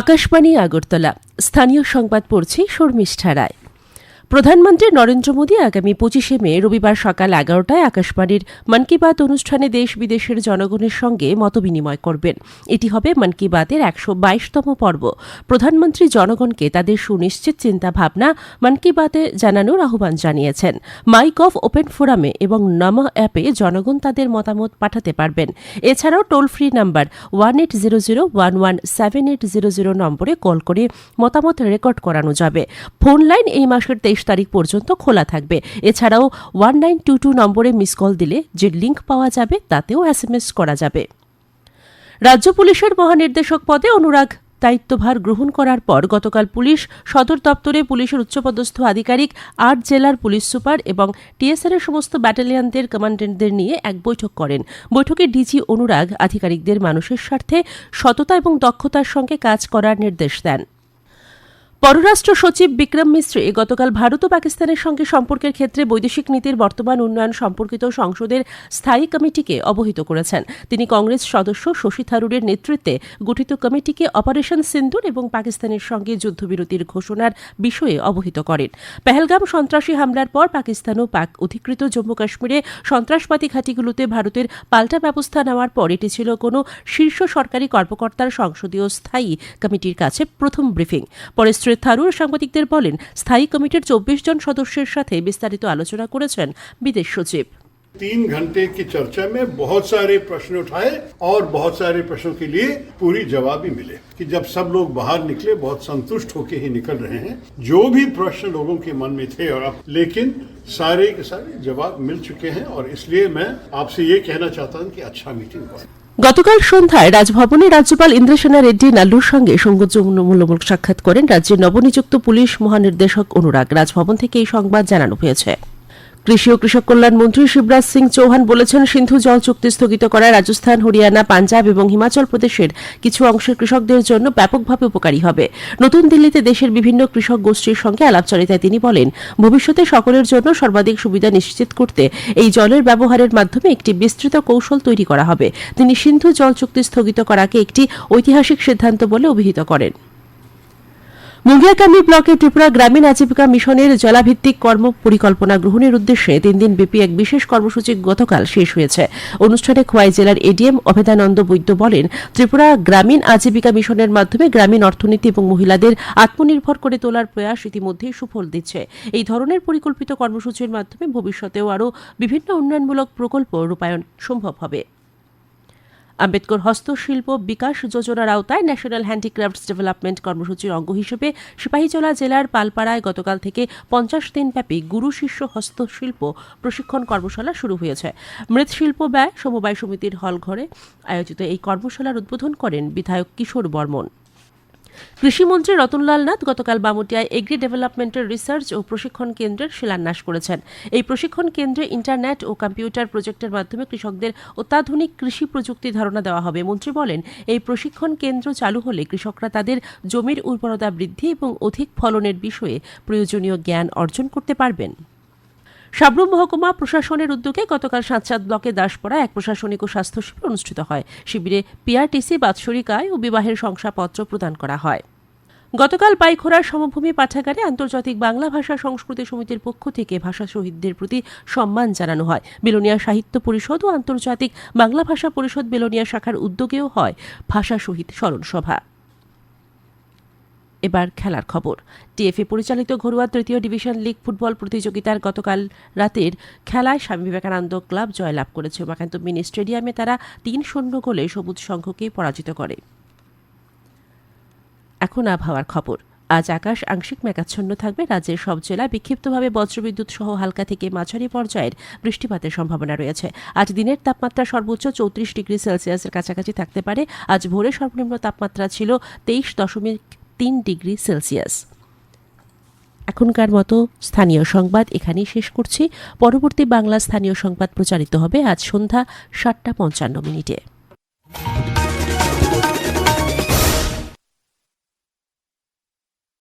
আকাশবাণী আগরতলা। স্থানীয় সংবাদ পড়ছে শর্মিষ্ঠা রায় প্রধানমন্ত্রী নরেন্দ্র মোদী আগামী পঁচিশে মে, রবিবার সকাল এগারোটায় আকাশবাণীর মন কি বাত অনুষ্ঠানে দেশ বিদেশের জনগণের সঙ্গে মতবিনিময় করবেন। এটি হবে মন কি বাতের একশো বাইশতম পর্ব। প্রধানমন্ত্রী জনগণকে তাদের সুনিশ্চিত চিন্তা ভাবনা মন কি বাতে জানানোর আহ্বান জানিয়েছেন। মাইক অফ ওপেন ফোরামে এবং নম অ্যাপে জনগণ তাদের মতামত পাঠাতে পারবেন। এছাড়াও toll free number one eight zero zero one one seven eight zero zero নম্বরে কল করে মতামত রেকর্ড করানো যাবে। ফোন লাইন এই মাসের তেইশ তারিখ পর্যন্ত খোলা থাকবে। এছাড়াও ওয়ান নাইন টু টু নম্বরে মিস কল দিলে যে লিঙ্ক পাওয়া যাবে, তাতেও এসএমএস করা যাবে। রাজ্য পুলিশের মহানির্দেশক পদে অনুরাগ দায়িত্বভার গ্রহণ করার পর গতকাল পুলিশ সদর দপ্তরে পুলিশের উচ্চপদস্থ আধিকারিক, আট জেলার পুলিশ সুপার এবং টিএসআর এর সমস্ত ব্যাটালিয়ানদের কমান্ডেন্টদের নিয়ে এক বৈঠক করেন। বৈঠকে ডিজি অনুরাগ আধিকারিকদের মানুষের স্বার্থে সততা এবং দক্ষতার সঙ্গে কাজ করার নির্দেশ দেন। পররাষ্ট্র সচিব বিক্রম মিশ্রে গতকাল ভারত ও পাকিস্তানের সঙ্গে সম্পর্কের ক্ষেত্রে বৈদেশিক নীতির বর্তমান উন্নয়ন সম্পর্কিত সংসদের স্থায়ী কমিটিকে অবহিত করেছেন। তিনি কংগ্রেস সদস্য শশী থারুরের নেতৃত্বে গঠিত কমিটিকে অপারেশন সিন্দুর এবং পাকিস্তানের সঙ্গে যুদ্ধবিরতির ঘোষণার বিষয়ে অবহিত করেন। পেহেলগাম সন্ত্রাসী হামলার পর পাকিস্তান ও পাক অধিকৃত জম্মু কাশ্মীরে সন্ত্রাসবাদী ঘাঁটিগুলোতে ভারতের পাল্টা ব্যবস্থা নেওয়ার পর এটি ছিল কোনো শীর্ষ সরকারি কর্মকর্তার সংসদীয় স্থায়ী কমিটির কাছে প্রথম ব্রিফিং। পরে শ্রী থারুর সাংবাদিকদের বলেন স্থায়ী কমিটির চব্বিশ জন সদস্যের সাথে বিস্তারিত আলোচনা করেছেন বিদেশ সচিব तीन घंटे की चर्चा में बहुत सारे प्रश्न उठाए और बहुत सारे प्रश्नों के लिए पूरी जवाब भी मिले कि जब सब लोग बाहर निकले बहुत संतुष्ट होकर ही निकल रहे हैं जो भी प्रश्न लोगों के मन में थे और अब लेकिन सारे के सारे जवाब मिल चुके हैं और इसलिए मैं आपसे ये कहना चाहता हूं कि अच्छा मीटिंग हुआ গতকাল সন্ধ্যায় রাজভবনে রাজ্যপাল ইন্দ্রসেনা রেড্ডি নাল্লুর সঙ্গে সৌজন্যমূলক সাক্ষাৎ করেন রাজ্যের নবনিযুক্ত পুলিশ মহানির্দেশক অনুরাগ। রাজভবন থেকে এই সংবাদ জানানো হয়েছে। কৃষি ও কৃষক কল্যাণ মন্ত্রী শিবরাজ সিং চৌহান বলেছেন, সিন্ধু জল চুক্তি স্থগিত করায় রাজস্থান, হরিয়ানা, পাঞ্জাব এবং হিমাচল প্রদেশের কিছু অংশের কৃষকদের জন্য ব্যাপকভাবে উপকারী হবে। নতুন দিল্লিতে দেশের বিভিন্ন কৃষক গোষ্ঠীর সঙ্গে আলাপচারিতায় তিনি বলেন, ভবিষ্যতে সকলের জন্য সর্বাধিক সুবিধা নিশ্চিত করতে এই জলের ব্যবহারের মাধ্যমে একটি বিস্তৃত কৌশল তৈরি করা হবে। তিনি সিন্ধু জল চুক্তি স্থগিত করাকে একটি ঐতিহাসিক সিদ্ধান্ত বলে অভিহিত করেন। মুঙ্গিয়াকান্দি ব্লকে ত্রিপুরা গ্রামীণ আজীবিকা মিশনের জলাভিত্তিক কর্ম পরিকল্পনা গ্রহণের উদ্দেশ্যে তিন দিন ব্যাপী এক বিশেষ কর্মসূচি গতকাল শেষ হয়েছে। অনুষ্ঠানে খোয়াই জেলার এডিএম অভেদানন্দ বৈদ্য বলেন, ত্রিপুরা গ্রামীণ আজীবিকা মিশনের মাধ্যমে গ্রামীণ অর্থনীতি এবং মহিলাদের আত্মনির্ভর করে তোলার প্রয়াস ইতিমধ্যেই সুফল দিচ্ছে। এই ধরনের পরিকল্পিত কর্মসূচির মাধ্যমে ভবিষ্যতেও আরও বিভিন্ন উন্নয়নমূলক প্রকল্প রূপায়ণ সম্ভব হবে। আম্বেদকর হস্তশিল্প বিকাশ যোজনার আওতায় ন্যাশনাল হ্যান্ডিক্রাফটস ডেভেলপমেন্ট কর্মসূচির অঙ্গ হিসেবে সিপাহীজলা জেলার পালপাড়ায় গতকাল থেকে পঞ্চাশ দিনব্যাপী গুরু শিষ্য হস্তশিল্প প্রশিক্ষণ কর্মশালা শুরু হয়েছে। মৃৎশিল্প ব্যয়, সমবায় সমিতির হলঘরে আয়োজিত এই কর্মশালার উদ্বোধন করেন বিধায়ক কিশোর বর্মন। কৃষিমন্ত্রী রতনলাল নাথ গতকাল বামুটিয়ায় এগ্রি ডেভেলপমেন্টের রিসার্চ ও প্রশিক্ষণ কেন্দ্রের শিলান্যাস করেছেন। এই প্রশিক্ষণ কেন্দ্রে ইন্টারনেট ও কম্পিউটার প্রজেক্টের মাধ্যমে কৃষকদের অত্যাধুনিক কৃষি প্রযুক্তি ধারণা দেওয়া হবে। মন্ত্রী বলেন, এই প্রশিক্ষণ কেন্দ্র চালু হলে কৃষকরা তাদের জমির উর্বরতা বৃদ্ধি এবং অধিক ফলনের বিষয়ে প্রয়োজনীয় জ্ঞান অর্জন করতে পারবেন। সাবরুম মহকুমা প্রশাসনের উদ্যোগে গতকাল সাতচাঁদ ব্লকে দাসপড়া এক প্রশাসনিক ও স্বাস্থ্য শিবির অনুষ্ঠিত হয়। শিবিরে পিআরটিসি, বাৎসরিক আয় ও বিবাহের শংসাপত্র প্রদান করা হয়। গতকাল পাইখোড়ার সমভূমি পাঠাগারে আন্তর্জাতিক বাংলা ভাষা সংস্কৃতি সমিতির পক্ষ থেকে ভাষা শহীদদের প্রতি সম্মান জানানো হয়। বেলোনিয়া সাহিত্য পরিষদ ও আন্তর্জাতিক বাংলা ভাষা পরিষদ বেলোনিয়া শাখার উদ্যোগেও হয় ভাষা শহীদ স্মরণ সভা। এবার খেলার খবর। টিএফএ পরিচালিত ঘরোয়া তৃতীয় ডিভিশন লিগ ফুটবল প্রতিযোগিতার গতকাল রাতের খেলায় স্বামী বিবেকানন্দ ক্লাব জয়লাভ করেছে। উমাকান্ত মিনি স্টেডিয়ামে তারা তিন শূন্য গোলে সবুজ সংঘকে পরাজিত করে। এখন আবহাওয়ার খবর। আজ আকাশ আংশিক মেঘাচ্ছন্ন থাকবে। রাজ্যের সব জেলায় বিক্ষিপ্তভাবে বজ্রবিদ্যুৎ সহ হালকা থেকে মাঝারি পর্যায়ের বৃষ্টিপাতের সম্ভাবনা রয়েছে। আজ দিনের তাপমাত্রা সর্বোচ্চ চৌত্রিশ ডিগ্রি সেলসিয়াসের কাছাকাছি থাকতে পারে। আজ ভোরে সর্বনিম্ন তাপমাত্রা ছিল তেইশ দশমিক তিন ডিগ্রি সেলসিয়াস। এখনকার মতো স্থানীয় সংবাদ এখানেই শেষ করছি। পরবর্তী বাংলা স্থানীয় সংবাদ প্রচারিত হবে আজ সন্ধ্যা সাতটা পঞ্চান্ন মিনিটে।